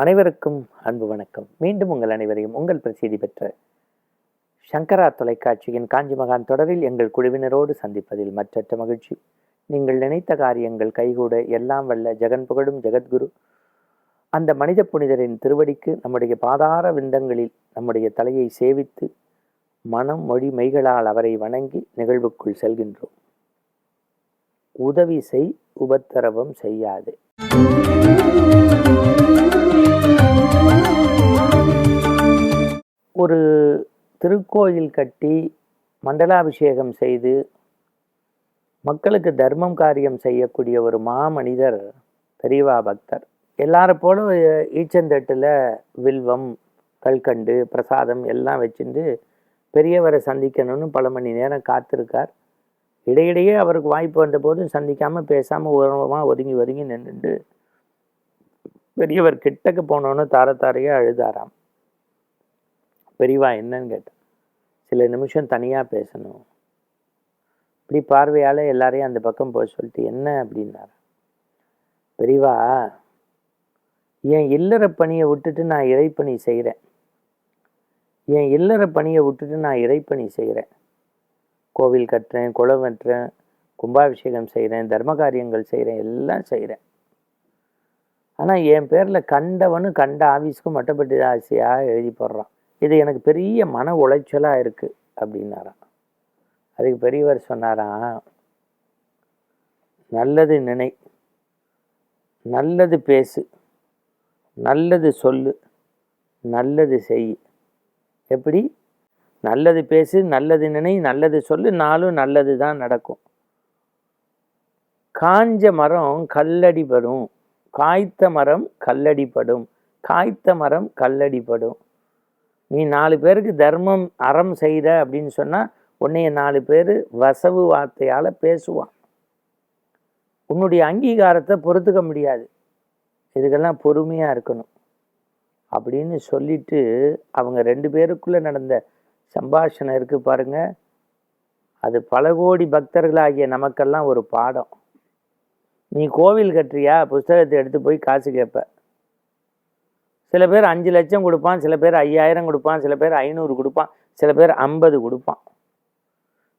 அனைவருக்கும் அன்பு வணக்கம். மீண்டும் உங்கள் அனைவரையும் உங்கள் பிரசித்தி பெற்ற சங்கரா தொலைக்காட்சியின் காஞ்சி மகான் தொடரில் எங்கள் குழுவினரோடு சந்திப்பதில் மற்றற்ற மகிழ்ச்சி. நீங்கள் நினைத்த காரியங்கள் கைகூட எல்லாம் வல்ல ஜெகன் புகழும் ஜெகத்குரு. அந்த மனித புனிதரின் திருவடிக்கு நம்முடைய பாதார விந்தங்களில் நம்முடைய தலையை சேவித்து மனம் மொழி மெய்களால் அவரை வணங்கி நிகழ்வுக்குள் செல்கின்றோம். உதவி செய் உபத்திரவம் செய்யாது. ஒரு திருக்கோயில் கட்டி மண்டலாபிஷேகம் செய்து மக்களுக்கு தர்மம் காரியம் செய்யக்கூடிய ஒரு மாமனிதர் பெரியவா பக்தர். எல்லாரை போல ஈச்சந்தட்டில் வில்வம் கல்கண்டு பிரசாதம் எல்லாம் வச்சுட்டு பெரியவரை சந்திக்கணும்னு பல மணி நேரம் காத்திருக்கார். இடையிடையே அவருக்கு வாய்ப்பு வந்த போதும் சந்திக்காமல் பேசாமல் உரமாக ஒதுங்கி ஒதுங்கி நின்றுட்டு பெரியவர் கிட்டக்கு போனோன்னு தார தாரையாக அழுதாராம். பெரியவா என்னன்னு கேட்டேன். சில நிமிஷம் தனியாக பேசணும். இப்படி பார்வையால் எல்லாரையும் அந்த பக்கம் போக சொல்லிட்டு என்ன அப்படின்னார். பெரியவா என் இல்லற பணியை விட்டுட்டு நான் இறைப்பணி செய்கிறேன் என் இல்லற பணியை விட்டுட்டு நான் இறைப்பணி செய்கிறேன் கோவில் கட்டுறேன் குளம் வெட்டுறேன் கும்பாபிஷேகம் செய்கிறேன் தர்ம காரியங்கள் செய்கிறேன் எல்லாம் செய்கிறேன் ஆனால் என் பேரில் கண்டவனு கண்ட ஆஃபீஸ்க்கு மட்டப்பட்டு ஆசையாக எழுதி போடுறான். இது எனக்கு பெரிய மன உளைச்சலாக இருக்குது அப்படின்னாராம். அதுக்கு பெரியவர் சொன்னாராம் நல்லது நினை நல்லது பேசு நல்லது சொல்லு நல்லது செய். எப்படி? நல்லது பேசு நல்லது நினை நல்லது சொல்லு நாளும் நல்லது தான் நடக்கும். காஞ்ச மரம் கல்லடிபடும் காய்த்த மரம் கல்லடிப்படும் காய்த்த மரம் கல்லடிப்படும் நீ நாலு பேருக்கு தர்மம் அறம் செய்த அப்படின்னு சொன்னால் உன்னைய நாலு பேர் வசவு வார்த்தையால் பேசுவான். உன்னுடைய அங்கீகாரத்தை பொறுத்துக்க முடியாது. இதுக்கெல்லாம் பொறுமையாக இருக்கணும். அப்படின்னு சொல்லிட்டு அவங்க ரெண்டு பேருக்குள்ளே நடந்த சம்பாஷணை இருக்கு பாருங்கள் அது பல கோடி பக்தர்களாகிய நமக்கெல்லாம் ஒரு பாடம். நீ கோவில் கட்டுறியா? புஸ்தகத்தை எடுத்து போய் காசு கேட்ப சில பேர் அஞ்சு லட்சம் கொடுப்பான் சில பேர் ஐயாயிரம் கொடுப்பான் சில பேர் ஐநூறு கொடுப்பான் சில பேர் ஐம்பது கொடுப்பான்.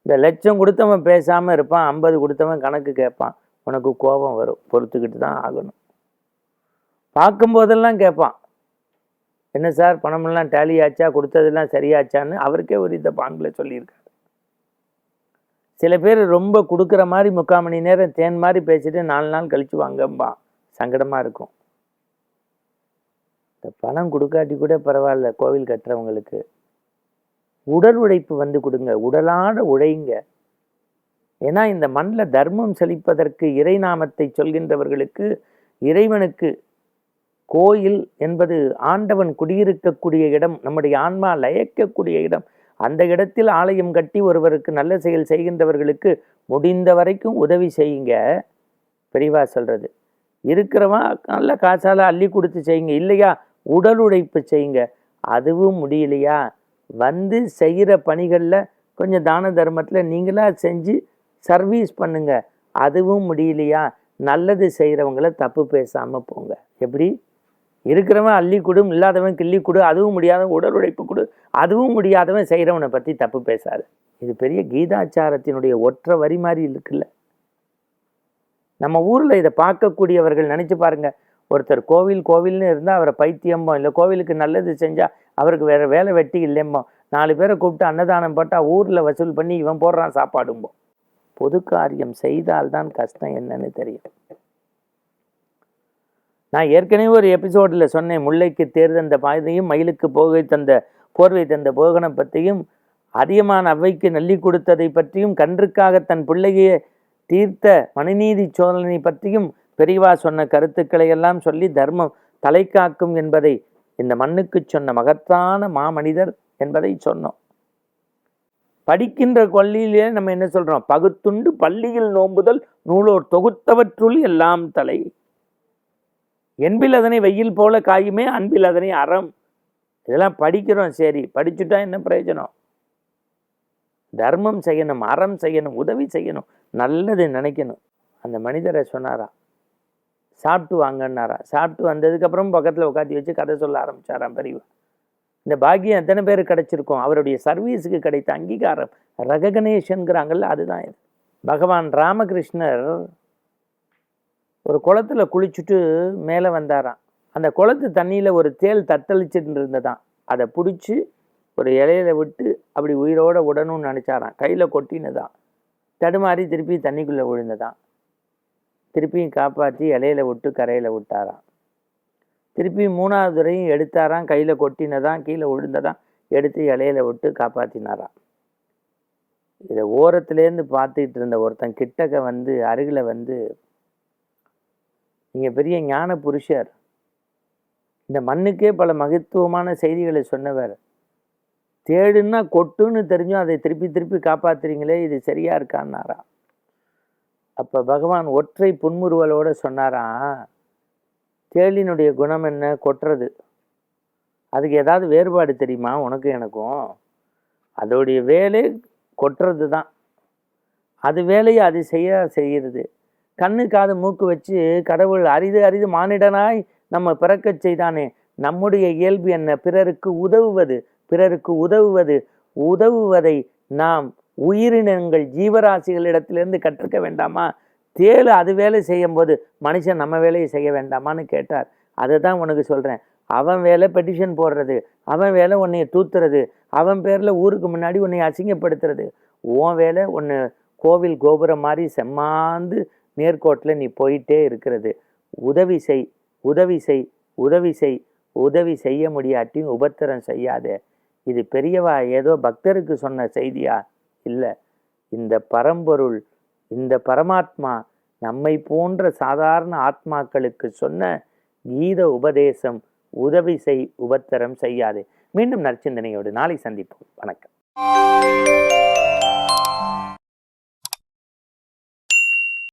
இந்த லட்சம் கொடுத்தவன் பேசாமல் இருப்பான் ஐம்பது கொடுத்தவன் கணக்கு கேட்பான். உனக்கு கோபம் வரும் பொறுத்துக்கிட்டு தான் ஆகணும். பார்க்கும்போதெல்லாம் கேட்பான். என்ன சார் பணமெல்லாம் டேலி ஆச்சா கொடுத்ததெல்லாம் சரியாச்சான்னு அவருக்கே ஒரு இந்த பாங்கில் சொல்லியிருக்காரு. சில பேர் ரொம்ப கொடுக்குற மாதிரி முக்கால் மணி நேரம் தேன் மாதிரி பேசிட்டு நாலு நாள் கழிச்சு வாங்கம்பா சங்கடமாக இருக்கும். பணம் கொடுக்காட்டி கூட பரவாயில்ல கோவில் கட்டுறவங்களுக்கு. உடல் உழைப்பு வந்து கொடுங்க உடலாட உழைங்க. ஏன்னா இந்த மண்ணில் தர்மம் செழிப்பதற்கு இறைநாமத்தை சொல்கின்றவர்களுக்கு இறைவனுக்கு கோயில் என்பது ஆண்டவன் குடியிருக்கக்கூடிய இடம் நம்முடைய ஆன்மா லயக்கக்கூடிய இடம். அந்த இடத்தில் ஆலயம் கட்டி ஒருவருக்கு நல்ல செயல் செய்கின்றவர்களுக்கு முடிந்த வரைக்கும் உதவி செய்யுங்க. பெரியவா சொல்கிறது இருக்கிறவன் நல்ல காசால் அள்ளி கொடுத்து செய்யுங்க. இல்லையா? உடல் உழைப்பு செய்யுங்க. அதுவும் முடியலையா? வந்து செய்கிற பணிகளில் கொஞ்சம் தான தர்மத்தில் நீங்களாக செஞ்சு சர்வீஸ் பண்ணுங்க. அதுவும் முடியலையா? நல்லது செய்கிறவங்கள தப்பு பேசாமல் போங்க. எப்படி? இருக்கிறவன் அள்ளி கொடும் இல்லாதவன் கிள்ளி கொடு அதுவும் முடியாத உடல் உழைப்பு கொடு அதுவும் முடியாதவன் செய்கிறவனை பற்றி தப்பு பேசாது. இது பெரிய கீதாச்சாரத்தினுடைய ஒற்றை வரி மாதிரி இருக்குல்ல. நம்ம ஊரில் இதை பார்க்கக்கூடியவர்கள் நினச்சி பாருங்கள் ஒருத்தர் கோவில் கோவில்னு இருந்தால் அவரை பைத்தியம்போ இல்லை கோவிலுக்கு நல்லது செஞ்சால் அவருக்கு வேறு வேலை வெட்டி இல்லைம்போ நாலு பேரை கூப்பிட்டு அன்னதானம் போட்டால் ஊரில் வசூல் பண்ணி இவன் போடுறான் சாப்பாடும்போ பொது காரியம் செய்தால்தான் கஷ்டம் என்னன்னு தெரியும். நான் ஏற்கனவே ஒரு எபிசோடில் சொன்னேன் முல்லைக்கு தேர் தந்த பாதையும் மயிலுக்கு போகை தந்த போர்வை தந்த போகனம் பற்றியும் அதிகமான அவைக்கு நல்லி கொடுத்ததை பற்றியும் கன்றுக்காக தன் பிள்ளையை தீர்த்த மனுநீதி சோதனை பற்றியும் பெரியவா சொன்ன கருத்துக்களை எல்லாம் சொல்லி தர்மம் தலை காக்கும் என்பதை இந்த மண்ணுக்கு சொன்ன மகத்தான மாமனிதர் என்பதை சொன்னோம். படிக்கின்ற கொல்லியிலே நம்ம என்ன சொல்றோம்? பகுத்துண்டு பள்ளியில் நோம்புதல் நூலோர் தொகுத்தவற்றுள் எல்லாம் தலை. என்பில் அதனை வெயில் போல காயுமே அன்பில் அதனை அறம். இதெல்லாம் படிக்கிறோம் சரி. படிச்சுட்டா என்ன பிரயோஜனம்? தர்மம் செய்யணும் அறம் செய்யணும் உதவி செய்யணும். நல்லது நினைக்கணும். அந்த மனிதரை சொன்னாராம். சாப்பிட்டு வாங்கன்னாரா. சாப்பிட்டு வந்ததுக்கப்புறம் பக்கத்தில் உட்காந்து வச்சு கதை சொல்ல ஆரம்பிச்சாராம் பெரியவர். இந்த பாக்கியம் எத்தனை பேர் கிடைச்சிருக்கும்? அவருடைய சர்வீஸுக்கு கிடைத்த அங்கீகாரம் ரககணேஷனுங்கிறாங்கல்ல அதுதான் இது. பகவான் ராமகிருஷ்ணர் ஒரு குளத்துல குளிச்சுட்டு மேலே வந்தாராம். அந்த குளத்து தண்ணியில் ஒரு தேள் தத்தளிச்சுட்டு இருந்ததான் அதை பிடிச்சி ஒரு இலையில விட்டு அப்படி உயிரோட விடணும்னு நினச்சாராம். கையில் கொட்டினதான் தடுமாறி திருப்பி தண்ணிக்குள்ளே விழுந்ததான் திருப்பியும் காப்பாற்றி இலையில விட்டு கரையில் விட்டாராம். திருப்பி மூணாவது துறையும் எடுத்தாராம். கையில் கொட்டினதான் கீழே விழுந்ததான் எடுத்து இலையில விட்டு காப்பாற்றினாராம் இதை ஓரத்துலேருந்து பார்த்துக்கிட்டு இருந்த ஒருத்தன் கிட்டக்க வந்து அருகில் வந்து நீங்கள் பெரிய ஞான புருஷர். இந்த மண்ணுக்கே பல மகத்துவமான செய்திகளை சொன்னவர். தேடுன்னா கொட்டுன்னு தெரிஞ்சும் அதை திருப்பி திருப்பி காப்பாத்துறீங்களே இது சரியா இருக்கான்னாரா அப்போ பகவான் ஒற்றை புன்முறுவலோட சொன்னாராம் தேளினுடைய குணம் என்ன? கொட்டுறது. அதுக்கு ஏதாவது வேறுபாடு தெரியுமா? உனக்கும் எனக்கும். அதோடைய வேலை கொட்டுறது தான். அது வேலையை அது செய்ய செய்கிறது. கண்ணு காது மூக்கு வச்சு கடவுள் அரிது அரிது மானிடனாய் நம்ம பிறக்கச் செய்தானே. நம்முடைய இயல்பு என்ன? பிறருக்கு உதவுவது. பிறருக்கு உதவுவது. உதவுவதை நாம் உயிரினங்கள் ஜீவராசிகளிடத்திலிருந்து கற்றுக்க வேண்டாமா? தேள் அது வேலை செய்யும்போது மனுஷன் நம்ம வேலையை செய்ய வேண்டாமான்னு கேட்டார். அதை தான் உனக்கு சொல்கிறேன் அவன் வேலை பெட்டிஷன் போடுறது அவன் வேலை உன்னைய தூத்துறது அவன் பேரில் ஊருக்கு முன்னாடி உன்னை அசிங்கப்படுத்துறது. உன் வேலை உன்னை கோவில் கோபுரம் மாதிரி செம்மாந்து நேர்கோட்டில் நீ போயிட்டே இருக்கிறது. உதவி செய் உதவி செய் உதவி செய் உதவி செய்ய முடியாட்டியும் உபத்திரம் செய்யாதே. இது பெரியவா ஏதோ பக்தருக்கு சொன்ன செய்தியா? இல்லை. இந்த பரம்பொருள் இந்த பரமாத்மா நம்மை போன்ற சாதாரண ஆத்மாக்களுக்கு சொன்ன கீத உபதேசம் உதவி செய் உபத்தரம் செய்யாதே. மீண்டும் நற்சிந்தனையோடு நாளை சந்திப்போம். வணக்கம்.